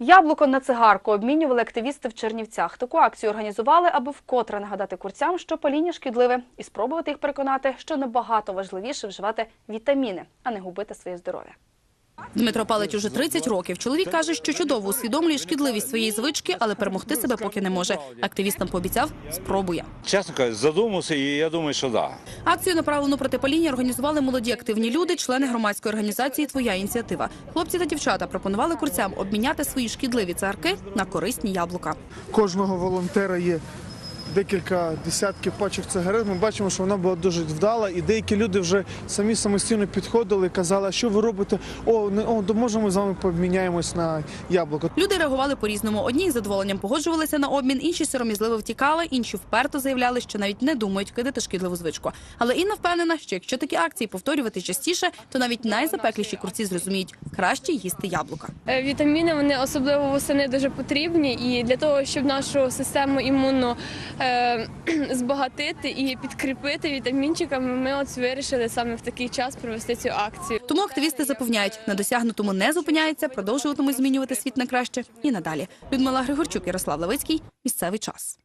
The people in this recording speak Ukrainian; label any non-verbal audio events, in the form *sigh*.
Яблуко на цигарку обмінювали активісти в Чернівцях. Таку акцію організували, аби вкотре нагадати курцям, що паління шкідливе, і спробувати їх переконати, що набагато важливіше вживати вітаміни, а не губити своє здоров'я. Дмитро палить уже 30 років. Чоловік каже, що чудово усвідомлює шкідливість своєї звички, але перемогти себе поки не може. Активістам пообіцяв, спробує. Чесно кажучи, задумався, і я думаю, що да. Акцію направлену проти паління організували молоді активні люди, члени громадської організації Твоя ініціатива. Хлопці та дівчата пропонували курцям обміняти свої шкідливі цигарки на корисні яблука. кожного волонтера є декілька десятків пачок цигарет. Ми бачимо, що вона була дуже вдала, і деякі люди вже самі самостійно підходили і казали, а що ви робите? О, не о, то може ми з вами поміняємось на яблуко. Люди реагували по-різному. Одні із задоволенням погоджувалися на обмін, інші сором'язливо втікали, інші вперто заявляли, що навіть не думають кидати шкідливу звичку. Але Інна впевнена, що якщо такі акції повторювати частіше, то навіть найзапекліші курці зрозуміють краще їсти яблука. Е, Вітаміни вони особливо восени дуже потрібні, і для того, щоб нашу систему імунну *clears throat* збагатити і підкріпити вітамінчиками, ми от вирішили саме в такий час провести цю акцію. Тому активісти запевняють, на досягнутому не зупиняються, продовжуватимуть змінювати світ на краще і надалі. Людмила Григорчук, Ярослав Левицький. Місцевий час.